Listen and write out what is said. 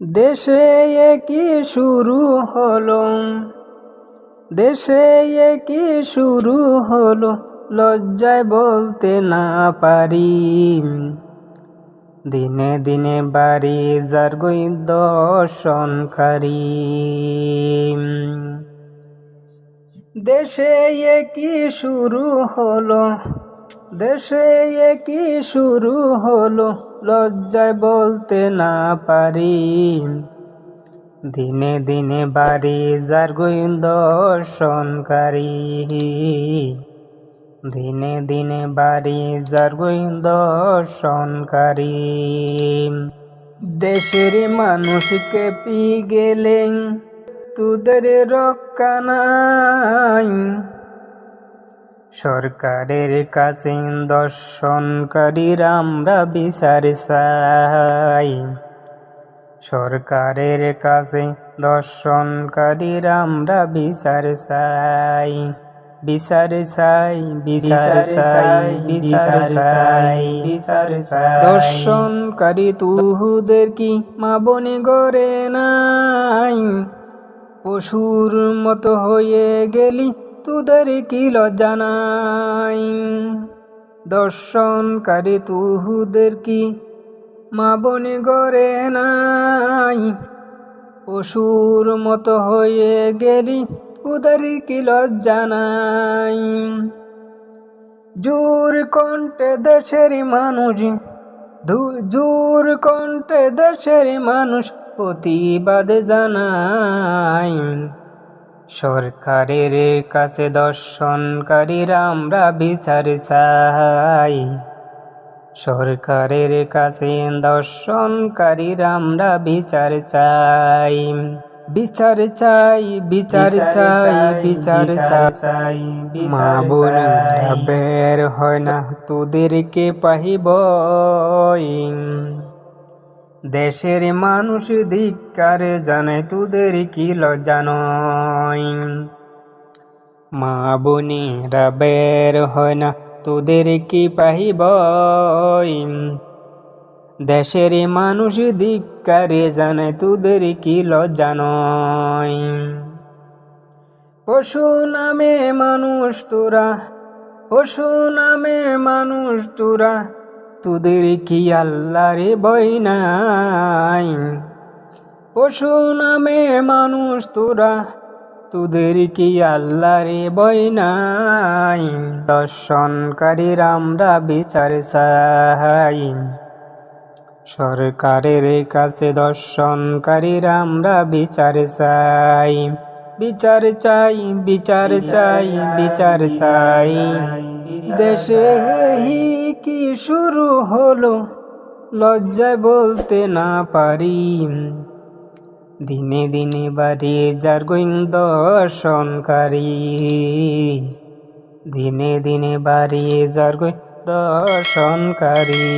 দেশে কি শুরু হলো? দেশে কি শুরু হলো? লজ্জায় বলতে না পারি। দিনে দিনে বাড়ি যার গই দর্শনকারী দেশে কি শুরু হলো? দেশে কি শুরু হলো? লজ্জায় বলতে না পারি। দিনে দিনে বাড়ি যার দর্শনকারী দিনে দিনে বাড়ি যার দর্শনকারী দেশের মানুষকে পি গেলেন তোদের রক্ষা নাই। সরকারের কাছে দর্শনকারীর আমরা বিচার চাই সরকারের কাছে দর্শনকারীর আমরা বিচার চাই বিচার চাই বিচার চাই বিচার চাই বিচার চাই দর্শনকারী তুহুদের কি মা বনে গড়ে নাই? পশুর মতো হয়ে গেলি তোদের কি লজ্জা দর্শনকারী তুহুদের কি মা বনে গড়ে নাই? পশুর মতো হয়ে গেলি উদার কি লজ্জা জোর কণ্ঠে দেশের মানুষ জোর কণ্ঠে দেশের মানুষ প্রতিবাদ জানাই। সরকারের কাছে দর্শনকারীরা আমরা বিচার চাই। সরকারের কাছে দর্শনকারীরা আমরা বিচার চাই। বিচার চাই বিচার চাই বিচার চাই। মা বোনেরা বের হয় না তোদেরকে পাহিব দেশের মানুষ ধিক্কার জানে তোদের কি লজ্জানয় মা বোনেরা বের হয় না তোদের কি পাহিব দেশের মানুষ ধিক্কারে জানে তোদের কি লজ্জানয় পশু নামে মানুষ তোরা, পশু নামে মানুষ তোরা, তোদের কি আল্লাহরে বই নাই? পশু নামে মানুষ তোরা তোদের কি আল্লাহরে বই নাই? দর্শনকারীর আমরা বিচার চাই। সরকারের কাছে দর্শনকারীর আমরা বিচার চাই। বিচার চাই বিচার চাই বিচার চাই। দেশে কি শুরু হলো, লজ্জায় বলতে না পারি। দিনে দিনে বাড়ি যার গোবিন্দ দর্শনকারী দিনে দিনে বাড়ি যার গোবিন্দ দর্শনকারী